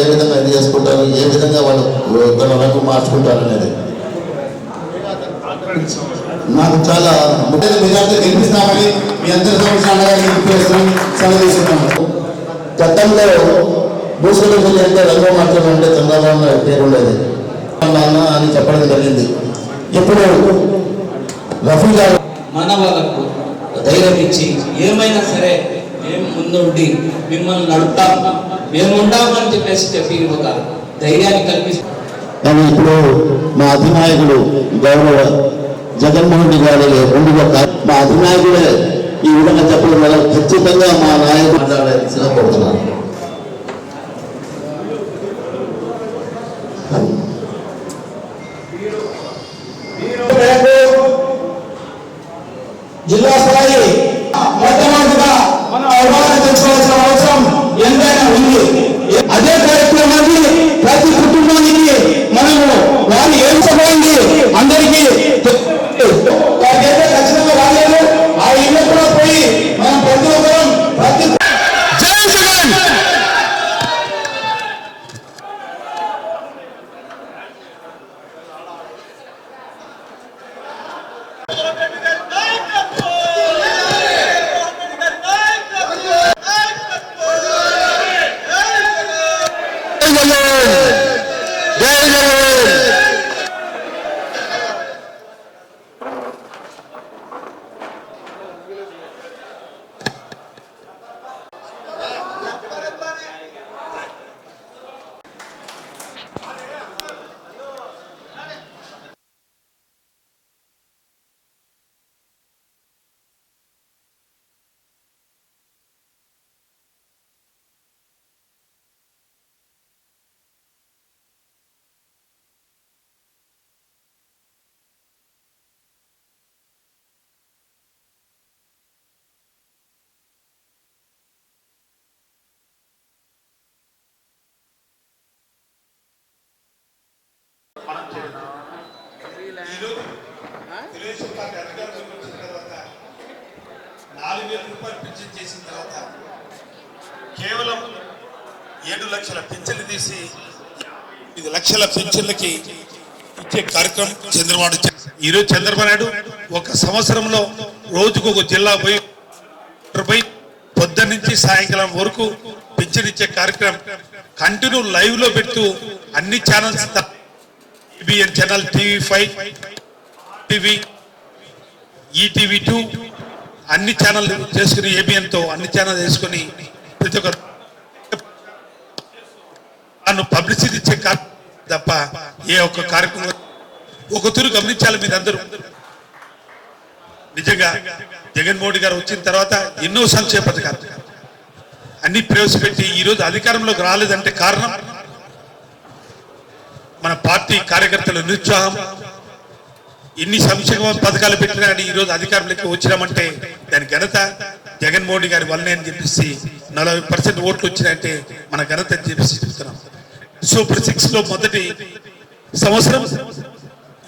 ఏ విధంగా ఇది చేసుకుంటారు? ఏ విధంగా వాళ్ళు తన రంగు మార్చుకుంటారు అనేది? నాకు చాలా ముఖ్య మెజార్టీ గెలిపిస్తామని మీ అందరి సంవత్సరాలు అండగా గతంలో భూసులు జిల్లా అంటే రంగు మార్చడం అంటే చంద్రబాబు నాయుడు పేరు ఉండేది. నాన్న అని చెప్పడం జరిగింది. ఇప్పుడు రఫీ గారు మన వాళ్ళకు ధైర్యం ఇచ్చి ఏమైనా సరే మేము ముందుండి మిమ్మల్ని నడుపుతాం మేము ఉంటామని చెప్పేసి చెప్పి ఒక ధైర్యాన్ని కల్పిస్తాం. కానీ ఇప్పుడు మా అధినాయకుడు గౌరవ జగన్మోహన్ రెడ్డి గారి రెండు మా అధినాయకుడే ఈ విధంగా చెప్పడం వల్ల ఖచ్చితంగా మా నాయకుడు మాట్లాడాల్సిన కోరుతున్నాను జిల్లా స్థాయి మొట్టమొదటిగా మనం అవగాహన తెచ్చుకోవాల్సిన అవసరం ఎంతైనా ఉంది అదే కార్యక్రమాన్ని ప్రతి కుటుంబానికి మనము వారు ఏం సమయండి అందరికీ వారికైతే ఖచ్చితంగా రాలేదు ఆ ఇల్లు కూడా పోయి మనం ప్రతి ఒక్కరం ప్రతి జై జగన్ తెలుగుదేశం పార్టీ అధికారంలోకి వచ్చిన తర్వాత నాలుగు వేల రూపాయలు పెన్షన్ చేసిన తర్వాత కేవలం ఏడు లక్షల పెన్షన్లు తీసి ఐదు లక్షల పెన్షన్లకి ఇచ్చే కార్యక్రమం చంద్రబాబు ఈరోజు చంద్రబాబు నాయుడు ఒక సంవత్సరంలో రోజుకు ఒక జిల్లా పోయి పోయి పొద్దున్న నుంచి సాయంకాలం వరకు పెన్షన్ ఇచ్చే కార్యక్రమం కంటిన్యూ లైవ్లో పెడుతూ అన్ని channels TVN channel TV five TV ETV two అన్ని ఛానల్ చేసుకుని ఏబిఎన్తో అన్ని ఛానల్ చేసుకుని ప్రతి ఒక్క నన్ను పబ్లిసిటీ ఇచ్చే తప్ప ఏ ఒక్క కార్యక్రమం ఒక తూరు గమనించాలి మీరందరూ. నిజంగా జగన్మోహన్ గారు వచ్చిన తర్వాత ఎన్నో సంక్షేమ పథకాలు అన్ని ప్రవేశపెట్టి ఈ రోజు అధికారంలోకి రాలేదంటే కారణం? మన పార్టీ కార్యకర్తల నిరుత్సాహం. ఎన్ని సంక్షేమ పథకాలు పెట్టినా కానీ ఈరోజు అధికారంలోకి వచ్చినామంటే దాని ఘనత జగన్మోహన్ గారి వల్లనే అని చెప్పేసి నలభై పర్సెంట్ ఓట్లు వచ్చినాయంటే మన ఘనత అని చెప్పేసి చెప్తున్నాం. సూపర్ సిక్స్లో మొదటి సంవత్సరం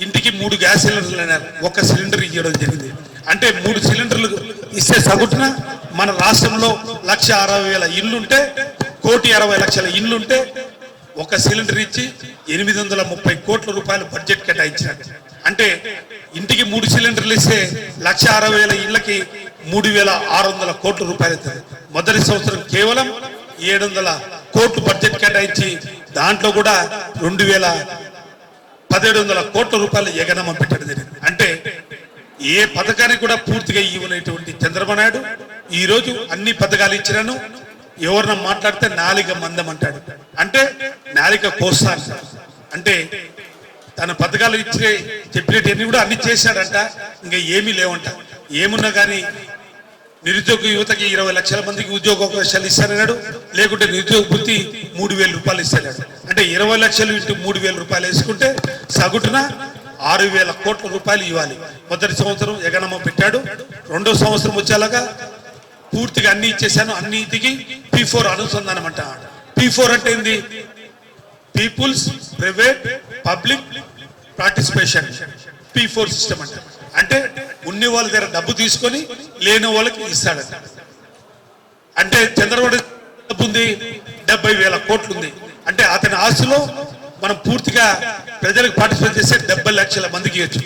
ఇంటికి మూడు గ్యాస్ సిలిండర్లు అన్నారు. ఒక సిలిండర్ ఇవ్వడం జరిగింది. అంటే మూడు సిలిండర్లు ఇస్తే సగుటున మన రాష్ట్రంలో లక్ష అరవై వేల ఇల్లుంటే కోటి అరవై లక్షల ఇల్లుంటే ఒక సిలిండర్ ఇచ్చి ఎనిమిది వందల ముప్పై కోట్ల రూపాయలు బడ్జెట్ కేటాయించినట్టు అంటే ఇంటికి మూడు సిలిండర్లు ఇస్తే లక్ష అరవై వేల ఇళ్ళకి మూడు వేల ఆరు వందల కోట్ల రూపాయలు అవుతుంది. మొదటి సంవత్సరం కేవలం ఏడు వందల కోట్లు బడ్జెట్ కేటాయించి దాంట్లో కూడా రెండు వేల పదిహేడు వందల కోట్ల రూపాయలు ఎగనమ్మ పెట్టడం జరిగింది. అంటే ఏ పథకానికి కూడా పూర్తిగా ఇవ్వనటువంటి చంద్రబాబు నాయుడు ఈరోజు అన్ని పథకాలు ఇచ్చినాను. ఎవరిన మాట్లాడితే నాలుగ మందం అంటాడు. అంటే నాలిక కోస్తాను అంటే తన పథకాలు ఇచ్చే చెప్పినవన్నీ కూడా అన్ని చేశాడంట. ఇంకా ఏమీ లేవంట. ఏమున్నా కానీ నిరుద్యోగ యువతకి ఇరవై లక్షల మందికి ఉద్యోగ అవకాశాలు ఇస్తానన్నాడు. లేకుంటే నిరుద్యోగ వృత్తి మూడు వేల రూపాయలు ఇస్తాడు అంటే ఇరవై లక్షలు ఇంటూ మూడు వేల రూపాయలు వేసుకుంటే సగటున ఆరు వేల కోట్ల రూపాయలు ఇవ్వాలి. మొదటి సంవత్సరం ఎగనమ్మ పెట్టాడు. రెండో సంవత్సరం వచ్చేలాగా పూర్తిగా అన్ని ఇచ్చేసాను అన్నిటికి పీ ఫోర్ అనుసంధానం అంట. పీ ఫోర్ అంటే ఏంది? People's private public participation P four system అంటే. అంటే ఉన్న వాళ్ళ దగ్గర డబ్బు తీసుకొని లేని వాళ్ళకి ఇస్తాడు. అంటే చంద్రబాబు డబ్బు ఉంది డెబ్బై వేల కోట్లు ఉంది అంటే అతని ఆస్తిలో మనం పూర్తిగా ప్రజలకు పార్టిసిపేట్ చేస్తే డెబ్బై లక్షల మందికి ఇవ్వచ్చు.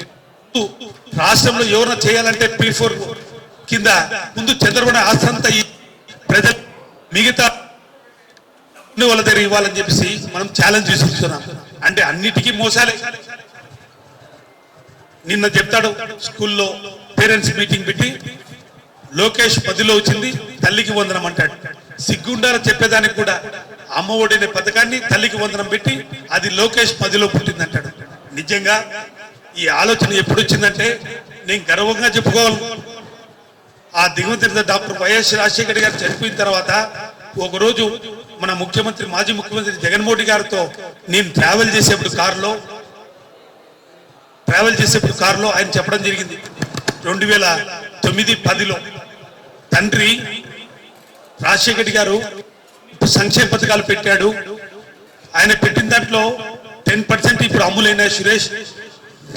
రాష్ట్రంలో ఎవరైనా చేయాలంటే పీ ఫోర్ కింద ముందు చంద్రబాబు ఆస్తి అంతా ప్రజలు మిగతా వాళ్ళ దగ్గర ఇవ్వాలని చెప్పేసి మనం ఛాలెంజ్ తీసుకుంటున్నాం అంటే అన్నిటికీ మోసాలే. నిన్న చెప్తాడు స్కూల్లో పేరెంట్స్ మీటింగ్ పెట్టి లోకేష్ పదిలో వచ్చింది తల్లికి వందనం అంటాడు. సిగ్గుండాల చెప్పేదానికి కూడా. అమ్మ ఒడి అనే పథకాన్ని తల్లికి వందనం పెట్టి అది లోకేష్ పదిలో పుట్టింది అంటాడు నిజంగా ఈ ఆలోచన ఎప్పుడు వచ్చిందంటే నేను గర్వంగా చెప్పుకోవాలి. ఆ దిగుమతి డాక్టర్ వైఎస్ రాజశేఖర్ గారు చనిపోయిన తర్వాత ఒకరోజు మన ముఖ్యమంత్రి మాజీ ముఖ్యమంత్రి జగన్మోహన్ గారితో నేను ట్రావెల్ చేసేప్పుడు కారులో ట్రావెల్ చేసేప్పుడు కారులో ఆయన చెప్పడం జరిగింది. రెండు వేల తొమ్మిది పదిలో తండ్రి రాజశేఖర్ గారు సంక్షేమ పథకాలు పెట్టాడు. ఆయన పెట్టిన దాంట్లో టెన్ పర్సెంట్ ఇప్పుడు అమ్ములైన సురేష్.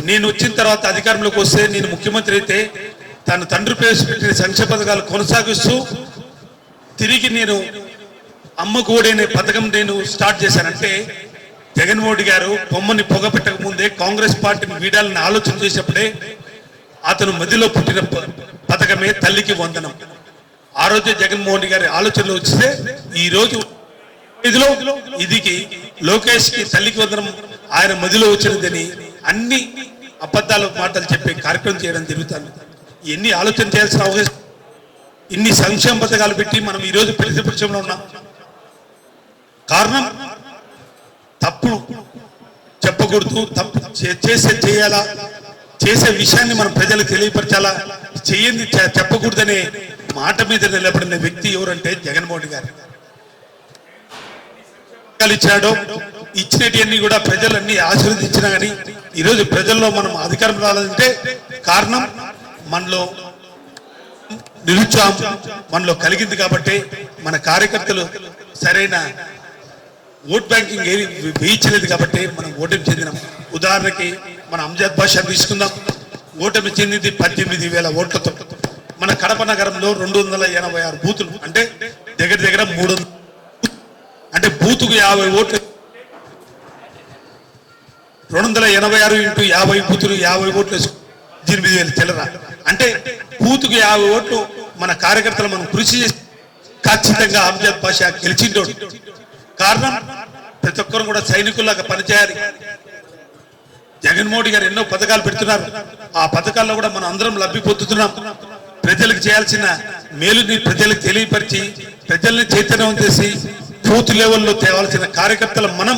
నేను వచ్చిన తర్వాత అధికారంలోకి వస్తే నేను ముఖ్యమంత్రి అయితే తన తండ్రి ప్రవేశపెట్టిన సంక్షేమ పథకాలు కొనసాగిస్తూ తిరిగి నేను అమ్మ కూడనే పథకం నేను స్టార్ట్ చేశానంటే జగన్మోహన్ గారు బొమ్మని పొగ పెట్టక ముందే కాంగ్రెస్ పార్టీని వీడాలని ఆలోచన చేసేప్పుడే అతను మదిలో పుట్టిన పథకమే తల్లికి వందనం. ఆ రోజే జగన్మోహన్ గారి ఆలోచనలు వచ్చితే ఈ రోజు ఇదిలో ఇదికి లోకేష్కి తల్లికి వందనం ఆయన మదిలో వచ్చినదని అన్ని అబద్ధాలు మాటలు చెప్పే కార్యక్రమం చేయడం జరుగుతుంది ఎన్ని ఆలోచన చేయాల్సిన అవకాశం ఇన్ని సంక్షేమ పథకాలు పెట్టి మనం ఈ రోజు ప్రతిపక్షంలో ఉన్నాం. కారణం తప్పు చెప్పకూడదు తప్పు చేసే చేయాలా? చేసే విషయాన్ని మనం ప్రజలకు తెలియపరచాలా? చేయండి చెప్పకూడదనే మాట మీద నిలబడిన వ్యక్తి ఎవరంటే జగన్మోహన్ గారు. ఇచ్చాడో ఇచ్చినటివన్నీ కూడా ప్రజలన్నీ ఆశీర్వదించినా కానీ ఈరోజు ప్రజల్లో మనం అధికారం రావాలంటే కారణం మనలో నిరుత్సాహం మనలో కలిగింది కాబట్టి మన కార్యకర్తలు సరైన ఓట్ బ్యాంకింగ్ ఏది వేయించలేదు కాబట్టి మనం ఓటమి చెందినాం. ఉదాహరణకి మన అంజద్ భాష తీసుకుందాం. ఓటమి చెందింది పద్దెనిమిది వేల ఓట్లతో. మన కడప నగరంలో రెండు వందల ఎనభై ఆరు బూతులు. అంటే దగ్గర దగ్గర మూడు అంటే బూతుకు యాభై ఓట్లు. రెండు వందల ఎనభై ఆరు ఇంటూ యాభై బూతులు యాభై ఓట్లు ఎనిమిది వేలు చిల్లర. అంటే బూతుకు యాభై ఓట్లు మన కార్యకర్తలు మనం కృషి చేసి ఖచ్చితంగా అంజద్ భాష గెలిచిండోడు. కారణం ప్రతి ఒక్కరు కూడా సైనికుల్లాగా పనిచేయాలి. జగన్మోహన్ గారు ఎన్నో పథకాలు పెడుతున్నారు. ఆ పథకాల్లో కూడా మనం అందరం లబ్ధి పొందుతున్నాం. ప్రజలకు చేయాల్సిన మేలుని ప్రజలకు తెలియపరిచి ప్రజల్ని చైతన్యం చేసి బూత్ లెవెల్లో తేవాల్సిన కార్యకర్తలు మనం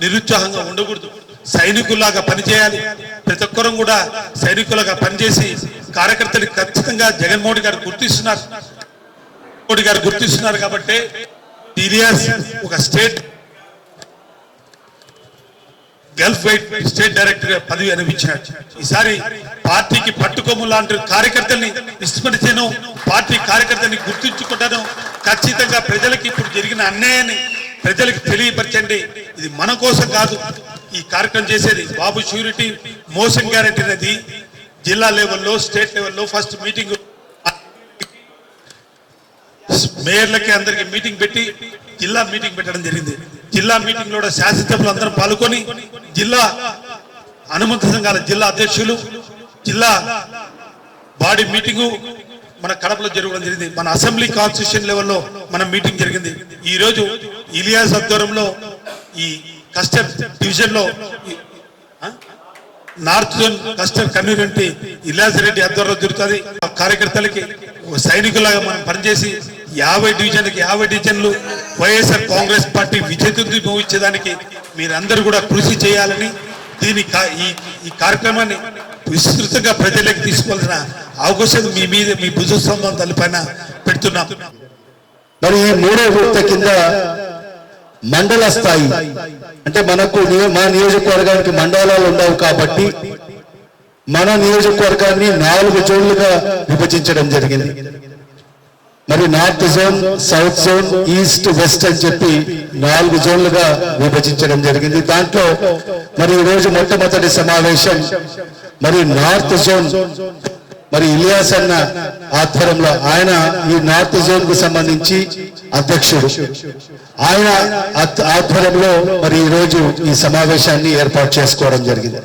నిరుత్సాహంగా ఉండకూడదు. సైనికుల్లాగా పనిచేయాలి. ప్రతి ఒక్కరం కూడా సైనికులుగా పనిచేసి కార్యకర్తలు ఖచ్చితంగా జగన్మోహన్ గారు గుర్తిస్తున్నారు. మోడీ గారు గుర్తిస్తున్నారు కాబట్టి టీడీఎస్ ఒక state gulf white state director పదవి అనిపించాడు ఈసారి పార్టీకి పట్టుకోము లాంటి కార్యకర్తల్ని విస్మరించాను పార్టీ కార్యకర్తల్ని గుర్తించుకుంటాను. ఖచ్చితంగా ప్రజలకి ఇప్పుడు జరిగిన అన్యాయాన్ని ప్రజలకు తెలియపరచండి. ఇది మన కోసం కాదు ఈ కార్యక్రమం చేసేది బాబు షూరిటీ మోషన్ గ్యారెంటీ అనేది జిల్లా లెవెల్లో స్టేట్ లెవెల్లో ఫస్ట్ మీటింగ్. మేయర్లకి అందరికి మీటింగ్ పెట్టి జిల్లా మీటింగ్ పెట్టడం జరిగింది. జిల్లా మీటింగ్లో శాసనసభ్యులు అందరం పాల్గొని జిల్లా అనుమతి సంఘాల జిల్లా అధ్యక్షులు జిల్లా బాడీ మీటింగు మన కడపలో జరగడం జరిగింది. మన అసెంబ్లీ కాన్స్టిట్యూషన్ లెవెల్లో మన మీటింగ్ జరిగింది. ఈ రోజు ఇలియాస్ ఆధ్వర్యంలో ఈ కస్టమ్ డివిజన్లో north zone custom community Ilyas Reddy ఆధ్వర్యంలో జరుగుతుంది. కార్యకర్తలకి సైనికులాగా మనం పనిచేసి యాభై డివిజన్కి యాభై డివిజన్లు వైఎస్ఆర్ కాంగ్రెస్ పార్టీ విజయతుంది భవించేదానికి మీరందరూ కూడా కృషి చేయాలని దీని కా- ఈ కార్యక్రమాన్ని విస్తృతంగా ప్రజలకు తీసుకోవాల్సిన అవకాశం మీ మీద మీ భుజస్తంభం తలపైన పెడుతున్నాం. మరి ఈ మూడో విడత కింద మండల స్థాయి అంటే మనకు మా నియోజకవర్గానికి మండలాలు ఉండవు కాబట్టి మన నియోజకవర్గాన్ని నాలుగు జోన్లుగా విభజించడం జరిగింది. మరి north zone south zone east west అని చెప్పి నాలుగు జోన్లుగా విభజించడం జరిగింది. దాంట్లో మరి ఈ రోజు మొట్టమొదటి సమావేశం మరి నార్త్ జోన్ మరి ఇలియాస్ అన్న ఆధ్వర్యంలో ఆయన ఈ నార్త్ జోన్కు సంబంధించి అధ్యక్షుడు. ఆయన ఆధ్వర్యంలో మరి ఈ రోజు ఈ సమావేశాన్ని ఏర్పాటు చేసుకోవడం జరిగింది.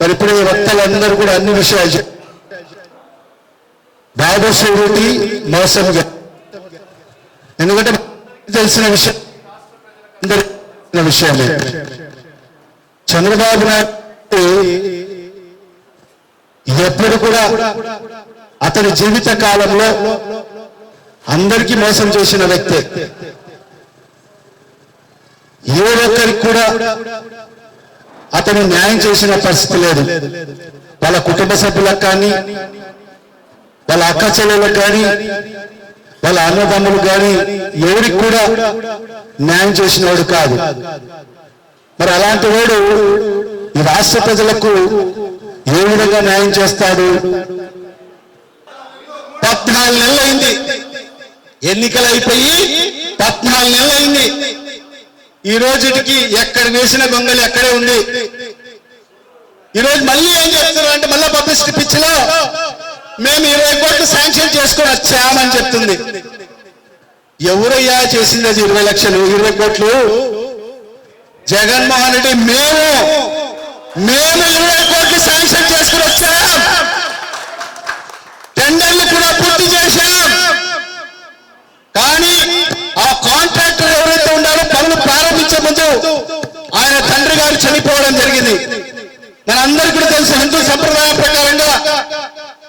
మరి ఇప్పుడు ఈ వక్తలందరూ కూడా అన్ని విషయాలు చెప్పారు. బాబు మోసం ఎందుకంటే తెలిసిన విషయం అందరికీ విషయమే. చంద్రబాబు నాయుడు ఎప్పుడు కూడా అతని జీవిత కాలంలో అందరికీ మోసం చేసిన వ్యక్తే. ఏ ఒక్కరికి కూడా అతను న్యాయం చేసిన పరిస్థితి లేదు. వాళ్ళ కుటుంబ సభ్యులకు కానీ వాళ్ళ అక్క చెల్లెలకు కానీ వాళ్ళ అన్నదమ్ములు కానీ ఎవరికి కూడా న్యాయం చేసిన వాడు కాదు. మరి అలాంటి వాడు ఈ రాష్ట్ర ప్రజలకు ఏ విధంగా న్యాయం చేస్తాడు? పద్నాలుగు నెలలు ఎన్నికలు అయిపోయి పద్నాలుగు నెలలు అయింది ఈ రోజుకి ఎక్కడ వేసిన గొంగలు ఎక్కడే ఉంది. ఈ రోజు మళ్ళీ ఏం చేస్తున్నారు అంటే మళ్ళీ పబ్లిసిటీ పిచ్చిలో మేము ఇరవై కోట్లు శాంక్షన్ చేసుకొని వచ్చామని చెప్తుంది. ఎవరయ్యా చేసింది అది ఇరవై లక్షలు? ఇరవై కోట్లు? జగన్మోహన్ రెడ్డి మేము మేము ఇరవై కోట్లు శాంక్షన్ చేసుకుని వచ్చాం. టెండర్లు కూడా పూర్తి చేశాం. కానీ ఆ కాంట్రాక్టర్ ఎవరైతే ఉన్నారో పనులు ప్రారంభించే ముందు ఆయన తండ్రి గారు చనిపోవడం జరిగింది. మనందరికీ కూడా తెలుసు హిందూ సంప్రదాయం ప్రకారంగా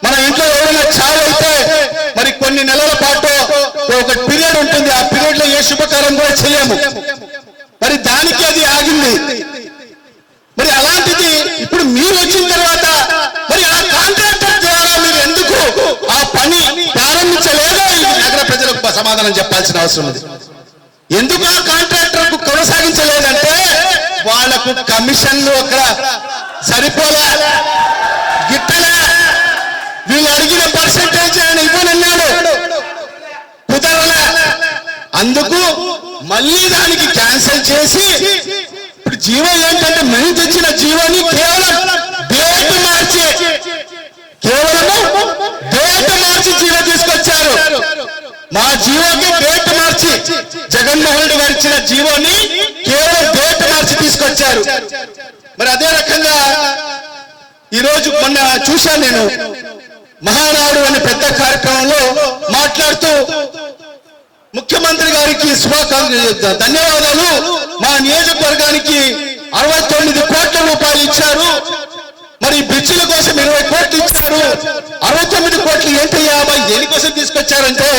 మన ఇంట్లో ఎవరైనా చావు అయితే మరి కొన్ని నెలల పాటు ఒక పీరియడ్ ఉంటుంది. ఆ పీరియడ్లో ఏ శుభకారం కూడా చేయము. మరి దానికి అది ఆగింది. మరి అలాంటిది ఇప్పుడు మీరు వచ్చిన తర్వాత మరి ఆ కాంట్రాక్టర్ ద్వారా మీరు ఎందుకు ఆ పని ప్రారంభించలేదో ఈ నగర ప్రజలకు సమాధానం చెప్పాల్సిన అవసరం ఉంది. ఎందుకు ఆ కాంట్రాక్టర్కు కొనసాగించలేదంటే వాళ్ళకు కమిషన్లు అక్కడ సరిపోలే. వీళ్ళు పర్సంటేజ్ ఆయన ఇవ్వనన్నాడు. కుదరలే. అందుకు మళ్ళీ దానికి క్యాన్సిల్ చేసి ఇప్పుడు జీవో ఏంటంటే మేము తెచ్చిన జీవోని కేవలం డేట్ మార్చి కేవలం డేట్ మార్చి జీవో తీసుకొచ్చారు. మా జీవోకి డేట్ మార్చి జగన్మోహన్ రెడ్డి గారు ఇచ్చిన జీవోని కేవలం డేట్ మార్చి తీసుకొచ్చారు. మరి అదే రకంగా ఈ రోజు మొన్న చూశాను నేను. మహానాడు అనే పెద్ద కార్యక్రమంలో మాట్లాడుతూ ముఖ్యమంత్రి గారికి శుభాకాంక్షలు ధన్యవాదాలు. మా నియోజకవర్గానికి అరవై తొమ్మిది కోట్ల రూపాయలు ఇచ్చారు. మరి బ్రిడ్జిల కోసం ఇరవై కోట్లు ఇచ్చారు. అరవై తొమ్మిది కోట్లు ఏంటయ్యా? మరి దేనికోసం తీసుకొచ్చారంటే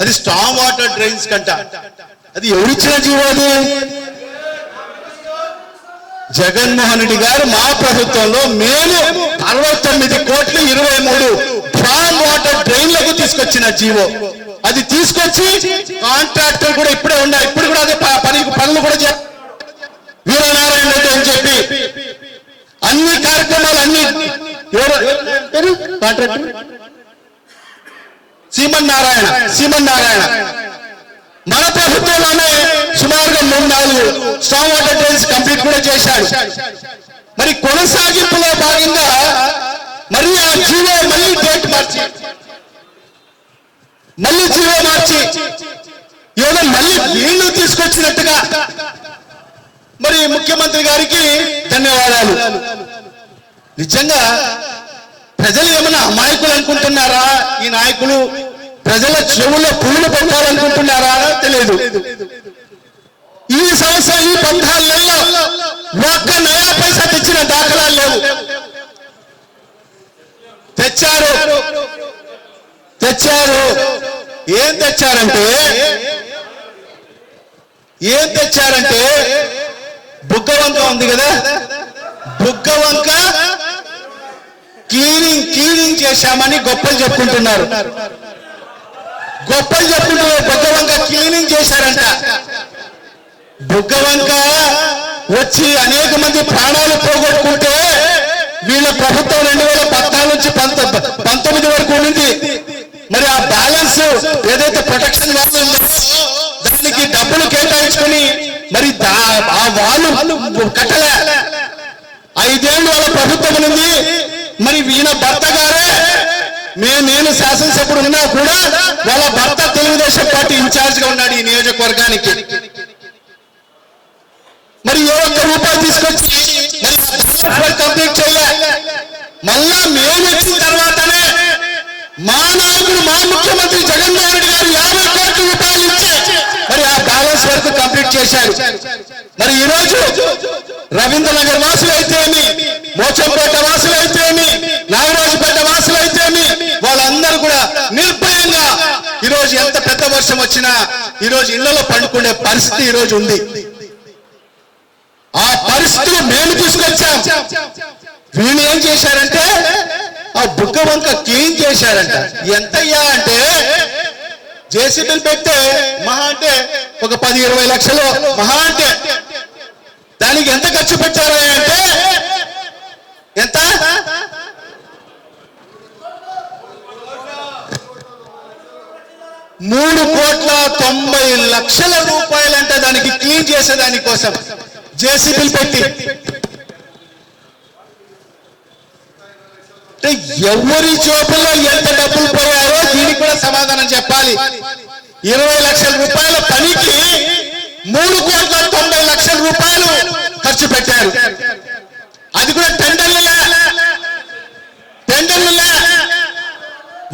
అది స్ట్రాంగ్ వాటర్ డ్రైన్స్ కంట. అది ఎవరిచ్చిన జీవో అది జగన్మోహన్ రెడ్డి గారు మా ప్రభుత్వంలో మేము అరవై తొమ్మిది కోట్లు ఇరవై మూడు ఫామ్ వాటర్ డ్రైన్లకు తీసుకొచ్చిన జీవో. అది తీసుకొచ్చి కాంట్రాక్టర్ కూడా ఇప్పుడే ఉన్నాయి ఇప్పుడు కూడా అదే పని పనులు కూడా వీరనారాయణ రెడ్డి అని చెప్పి అన్ని కార్యక్రమాలు అన్ని కాంట్రాక్టర్? సీమన్ నారాయణ సీమన్ నారాయణ. మన ప్రభుత్వంలోనే సుమారుగా మూడు నాలుగు స్టామ్ వాటర్ చేశాడు. మరి కొనసాగింపులో భాగంగా మరి ఆ జీవో మళ్ళీ డేట్ మార్చి. మళ్ళీ జీవో మార్చి. ఏదో మళ్ళీ వీళ్ళు తీసుకొచ్చినట్టుగా మరి ముఖ్యమంత్రి గారికి ధన్యవాదాలు. నిజంగా ప్రజలు ఏమైనా అమాయకులు అనుకుంటున్నారా? ఈ నాయకులు ప్రజల చెవుల్లో పువ్వులు పెట్టాలనుకుంటున్నారా? తెలియదు. ఈ సంవత్సరం ఈ పద్నాలుగు నెలల్లో ఒక్క నయా పైసా తెచ్చిన దాఖలాలు లేవు. తెచ్చారు. తెచ్చారు. ఏం తెచ్చారంటే? ఏం తెచ్చారంటే? బుగ్గవంక ఉంది కదా? బుగ్గవంక క్లీనింగ్ క్లీనింగ్ చేశామని గొప్పలు చెప్పుకుంటున్నారు. గొప్పలు చెప్పుకుంటున్నారు. బుగ్గవంక క్లీనింగ్ చేశారంట. బుగ్గవంక వచ్చి అనేక మంది ప్రాణాలు పోగొట్టుకుంటే వీళ్ళ ప్రభుత్వం రెండు వేల పద్నాలుగు నుంచి పంతొమ్మిది వరకు ఉండింది. మరి ఆ బ్యాలెన్స్ ఏదైతే ప్రొటెక్షన్ వాల్ ఉందో దానికి డబ్బులు కేటాయించుకొని మరి ఆ వాళ్ళు కట్టలే. ఐదేళ్ళు వాళ్ళ ప్రభుత్వం ఉంది మరి ఈయన భర్త గారే మేము నేను శాసనసభ్యుడు ఉన్నా కూడా వాళ్ళ భర్త తెలుగుదేశం పార్టీ ఇన్ఛార్జ్గా ఉన్నాడు ఈ నియోజకవర్గానికి. రూపాయలు తీసుకొచ్చి కంప్లీట్ చేయలే. మళ్ళా మేము వచ్చిన తర్వాతనే మా నాయకుడు మా ముఖ్యమంత్రి జగన్మోహన్ రెడ్డి గారు యాభై కోట్ల రూపాయలు ఇచ్చి మరి ఆ బ్యాలెన్స్ వరకు కంప్లీట్ చేశారు. మరి ఈ రోజు రవీంద్రనగర్ వాసులు అయితేమి మోచంపేట వాసులు అయితేమి నాగరాజుపేట వాసులు అయితేమి వాళ్ళందరూ కూడా నిర్భయంగా ఈరోజు ఎంత పెద్ద వర్షం వచ్చినా ఈరోజు ఇళ్ళలో పండుకునే పరిస్థితి ఈరోజు ఉంది. ఆ పరిస్థితులు మేము తీసుకొచ్చాం. వీళ్ళు ఏం చేశారంటే ఆ బుగ్గ వంక క్లీన్ చేశారంట. ఎంతయ్యా అంటే జేసీబీలు పెడితే మహా అంటే ఒక పది ఇరవై లక్షలు మహా అంటే. దానికి ఎంత ఖర్చు పెట్టారు అంటే ఎంత? మూడు కోట్ల తొంభై లక్షల రూపాయలంటే దానికి క్లీన్ చేసే దానికోసం జేసీబీలు పెట్టి. ఎవరి జోబుల్లో ఎంత డబ్బులు పోయారో దీనికి కూడా సమాధానం చెప్పాలి. ఇరవై లక్షల రూపాయల పనికి మూడు కోట్ల తొంభై లక్షల రూపాయలు ఖర్చు పెట్టారు. అది కూడా టెండర్లు. టెండర్లు.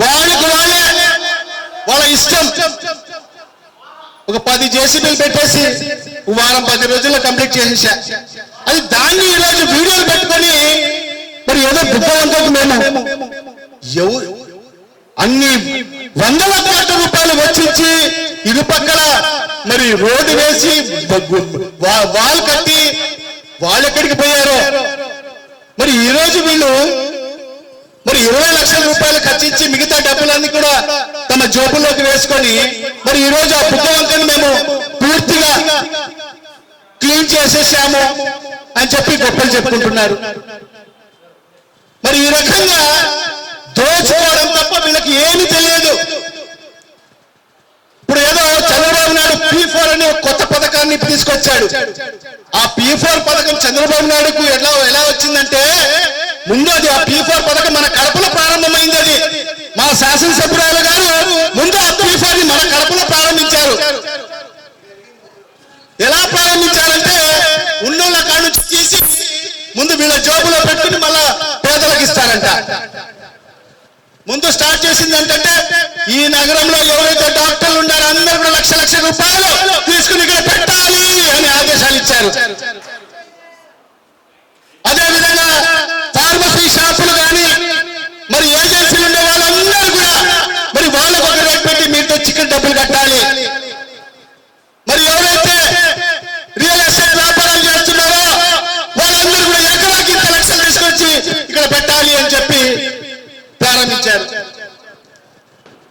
వాళ్ళకి వాళ్ళే వాళ్ళ ఇష్టం. ఒక పది జేసీబీలు పెట్టేసి వారం పది రోజుల్లో కంప్లీట్ చేసేసా. అది దాన్ని ఈరోజు వీడియోలు పెట్టుకొని మరి ఏదో బుద్ధవంతకు మేము అన్ని వందల కోట్ల రూపాయలు వచ్చించి ఇరుపక్కల మరి రోడ్డు వేసి వాళ్ళు కట్టి వాళ్ళు ఎక్కడికి పోయారు? మరి ఈ రోజు వీళ్ళు మరి ఇరవై లక్షల రూపాయలు ఖర్చించి మిగతా డబ్బులన్నీ కూడా తమ జోబుల్లోకి వేసుకొని మరి ఈ రోజు ఆ బుద్ధవంకని మేము పూర్తిగా క్లీన్ చేసేసాము అని చెప్పి గొప్పలు చెప్పుకుంటున్నారు. మరి ఈ రకంగా దోచుకోవడం తప్ప వీళ్ళకి ఏమీ తెలియదు. ఇప్పుడు ఏదో చంద్రబాబు నాయుడు పీ ఫోర్ అనే కొత్త పథకాన్ని తీసుకొచ్చాడు. ఆ పీ ఫోర్ పథకం చంద్రబాబు నాయుడుకు ఎలా ఎలా వచ్చిందంటే ముందు అది ఆ పీ ఫోర్ పథకం మన కడపలో ప్రారంభమైంది అది మా శాసనసభ్యురాలు గారు ముందు ఆ పీ ఫోర్ని మన కడపలో ప్రారంభించారు. ఎలా ప్రారంభించారంటే ఉన్నోళ్ళ కాడ నుంచి తీసి ముందు వీళ్ళ జోబులో పెట్టుకుని మళ్ళా పేదలకు ఇస్తారంట. ముందు స్టార్ట్ చేసింది ఏంటంటే ఈ నగరంలో ఎవరైతే డాక్టర్లు ఉన్నారో అందరూ కూడా లక్ష లక్ష రూపాయలు తీసుకుని ఇక్కడ పెట్టాలి అని ఆదేశాలు ఇచ్చారు అదే విధంగా ఫార్మసీ షాపులు కానీ మరి ఏజెన్సీలు ఉండే వాళ్ళందరూ కూడా మరి వాళ్ళకు ఒక రేట్ పెట్టి మీతో చికెన్ డబ్బులు కట్టాలి మరి ఎవరైతే రియల్ ఎస్టేట్ వ్యాపారాలు చేస్తున్నారో వాళ్ళందరూ కూడా ఎకరాకి ఇంత లక్షలు తీసుకొచ్చి ఇక్కడ పెట్టాలి అని చెప్పి ప్రారంభించారు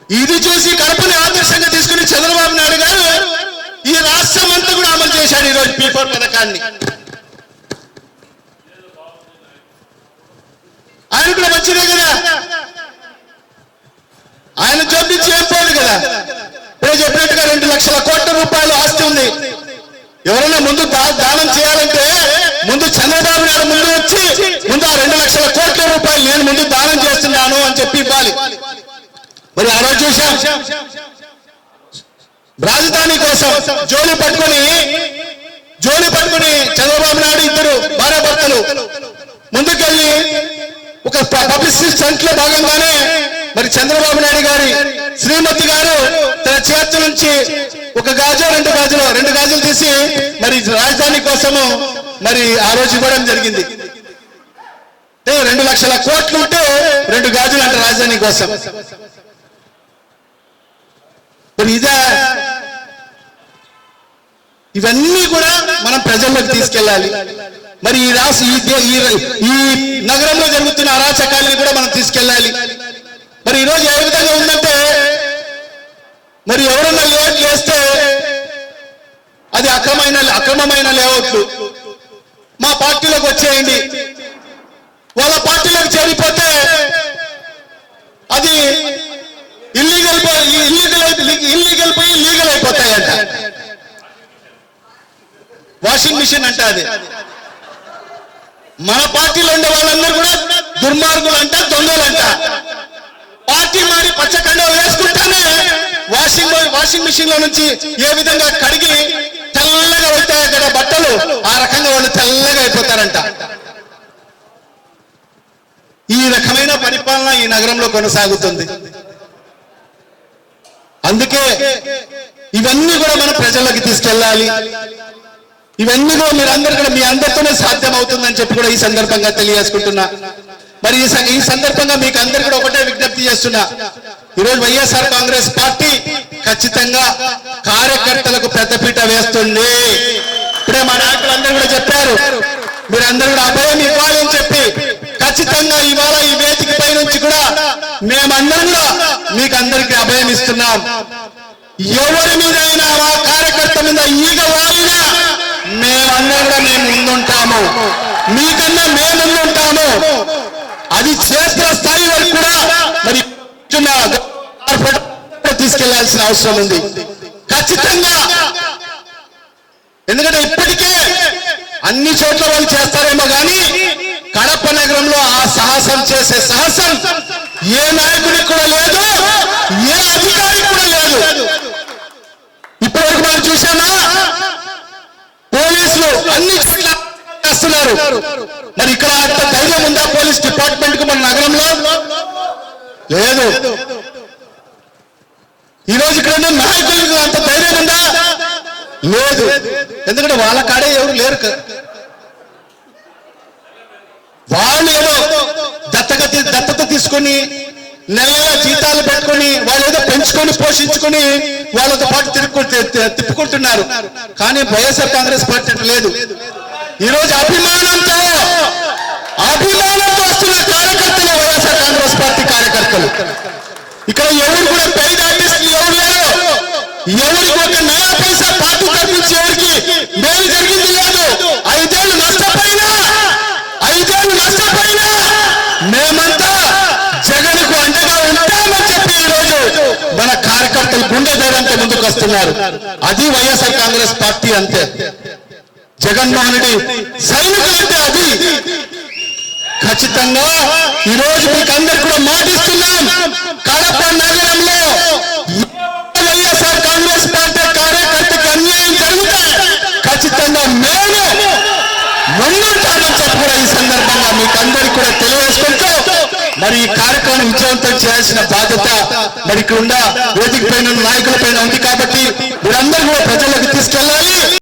ఇది చూసి కడపని ఆదర్శంగా తీసుకుని చంద్రబాబు నాయుడు గారు ఈ రాష్ట్రం అంతా కూడా అమలు చేశాడు ఈ రోజు పథకాన్ని. ఆయన కూడా మంచిదే కదా? ఆయన చూపించి నుంచి ఏం పోదు కదా? ఇప్పుడు చెప్పినట్టుగా రెండు లక్షల కోట్ల రూపాయలు ఆస్తి ఉంది. ఎవరైనా ముందు దా- దానం చేయాలంటే ముందు చంద్రబాబు నాయుడు ముందు వచ్చి ముందు ఆ రెండు లక్షల కోట్ల రూపాయలు నేను ముందు దానం చేస్తున్నాను అని చెప్పి ఇవ్వాలి. మరి ఆ రోజు చూశాం. రాజధాని కోసం జోలి పట్టుకుని జోలి పట్టుకుని చంద్రబాబు నాయుడు ఇద్దరు భార్య భర్తలు ముందుకెళ్ళి ఒక పబ్లిసిటీ స్టంట్లో భాగంగానే మరి చంద్రబాబు నాయుడు గారి శ్రీమతి గారు తన చేతి నుంచి ఒక గాజు రెండు గాజులు రెండు గాజులు తీసి మరి రాజధాని కోసము మరి ఆ రోజు ఇవ్వడం జరిగింది. రెండు లక్షల కోట్లు ఉంటే రెండు గాజులు అంటే రాజధాని కోసం. మరి ఇదే ఇవన్నీ కూడా మనం ప్రజల్లోకి తీసుకెళ్ళాలి. మరి ఈ రాష్ట్ర ఈ ఈ- నగరంలో జరుగుతున్న అరాచకాలని కూడా మనం తీసుకెళ్ళాలి. మరి ఈరోజు ఏ విధంగా ఉందంటే మరి ఎవరన్నా లేఅవుట్ చేస్తే అది అక్రమైన అక్రమమైన లేఅవుట్లు. మా పార్టీలోకి వచ్చేయండి. వాళ్ళ పార్టీలోకి చేరిపోతే అది ఇల్లీగల్ ఇల్లీగల్ ఇల్లీగల్ పోయి లీగల్ అయిపోతాయంట. వాషింగ్ మిషన్ అంట అది. మన పార్టీలో ఉండే వాళ్ళందరూ కూడా దుర్మార్గులు అంట దొంగలంట. పార్టీ మారి పచ్చకండ వేసుకుంటానే వాషింగ్ వాషింగ్ మిషన్లో నుంచి ఏ విధంగా కడిగి తెల్లగా అవుతాయి అక్కడ బట్టలు ఆ రకంగా వాళ్ళు తెల్లగా అయిపోతారంట. ఈ రకమైన పరిపాలన ఈ నగరంలో కొనసాగుతుంది. అందుకే ఇవన్నీ కూడా మన ప్రజల్లోకి తీసుకెళ్ళాలి. ఇవన్నీ కూడా మీరందరూ కూడా మీ అందరితోనే సాధ్యం అవుతుందని చెప్పి కూడా ఈ సందర్భంగా తెలియజేసుకుంటున్నా. మరి ఈ ఈ సందర్భంగా మీకు అందరు కూడా ఒకటే విజ్ఞప్తి చేస్తున్నా. ఈరోజు వైఎస్ఆర్ కాంగ్రెస్ పార్టీ ఖచ్చితంగా కార్యకర్తలకు పెద్దపీట వేస్తుంది. ఇప్పుడే మా నాయకులందరూ కూడా చెప్పారు. మీరందరూ కూడా అభయం ఇవ్వాలి అని చెప్పి. ఖచ్చితంగా ఇవాళ ఈ వేదిక పై నుంచి కూడా మేమందరం కూడా మీకు అందరికి అభయం ఇస్తున్నాం. ఎవరి మీదైనా మా కార్యకర్త మీద ఈగ వాయినా మేమందరం మేము ముందుంటాము. మీకన్నా మేము ముందుంటాము. అది క్షేత్ర స్థాయి వరకు కూడా మరి తీసుకెళ్ళాల్సిన అవసరం ఉంది. ఖచ్చితంగా. ఎందుకంటే ఇప్పటికే అన్ని చోట్ల వాళ్ళు చేస్తారేమో కానీ కడప నగరంలో ఆ సాహసం చేసే సాహసం ఏ నాయకుడికి కూడా లేదు ఏ అధికారికి కూడా లేదు. ఇప్పటివరకు మనం చూసామా పోలీసులు అన్ని చోట్ల చేస్తున్నారు. మరి ఇక్కడ అంత ధైర్యం ఉందా పోలీస్ డిపార్ట్మెంట్కు మన నగరంలో? లేదు. ఈ రోజు ఇక్కడ ఉన్న నాయకులకు అంత ధైర్యం ఉందా? లేదు. ఎందుకంటే వాళ్ళ కాడే ఎవరు లేరు కదా వాళ్ళు ఏదో దత్తగతి దత్తత తీసుకొని నెల జీతాలు పెట్టుకొని వాళ్ళు ఏదో పెంచుకొని పోషించుకొని వాళ్ళతో పాటు తిరుక్కు తిప్పుకుంటున్నారు. కానీ వైఎస్ఆర్ కాంగ్రెస్ పార్టీ లేదు. ఈ రోజు అభిమానంతో అభిమానంతో వస్తున్న కార్యకర్తలు వైఎస్ఆర్ కాంగ్రెస్ పార్టీ కార్యకర్తలు. ఇక్కడ ఎవరు కూడా పెయిడ్ ఆర్టిస్టులు ఎవరు లేరు. ఎవరికి ఒక నయా పైసా పార్టీ తరపించి ఎవరికి మేలు జరిగింది లేదు ఐదేళ్ళు నష్టపోయినా ఐదేళ్ళు నష్టపోయినా మేమంతా జగన్కు అండగా ఉంటామని చెప్పి ఈ రోజు మన అసలు గుండె ధైర్యంతో ముందుకు వస్తున్నారు. అది వైఎస్ఆర్ కాంగ్రెస్ పార్టీ అంతే. జగన్మోహన్ రెడ్డి సైనికులంటే అది. ఖచ్చితంగా ఈ రోజు మీకు అందరు కూడా మాటిస్తున్నాం. కడప నగరంలో వైఎస్ఆర్ కాంగ్రెస్ పార్టీ కార్యకర్తకి అన్యాయం జరిగితే. ఖచ్చితంగా మేము ముందుంటామని చెప్పి కూడా ఈ సందర్భంగా మీకు అందరికి కూడా తెలియజేసుకుంటూ మరి ఈ కార్యక్రమం విజయవంతం చేయాల్సిన బాధ్యత మరి ఇక్కడ ఉన్న వేదిక పైన నాయకుల పైన ఉంది కాబట్టి మీరందరూ కూడా ప్రజలకు తీసుకెళ్ళాలి.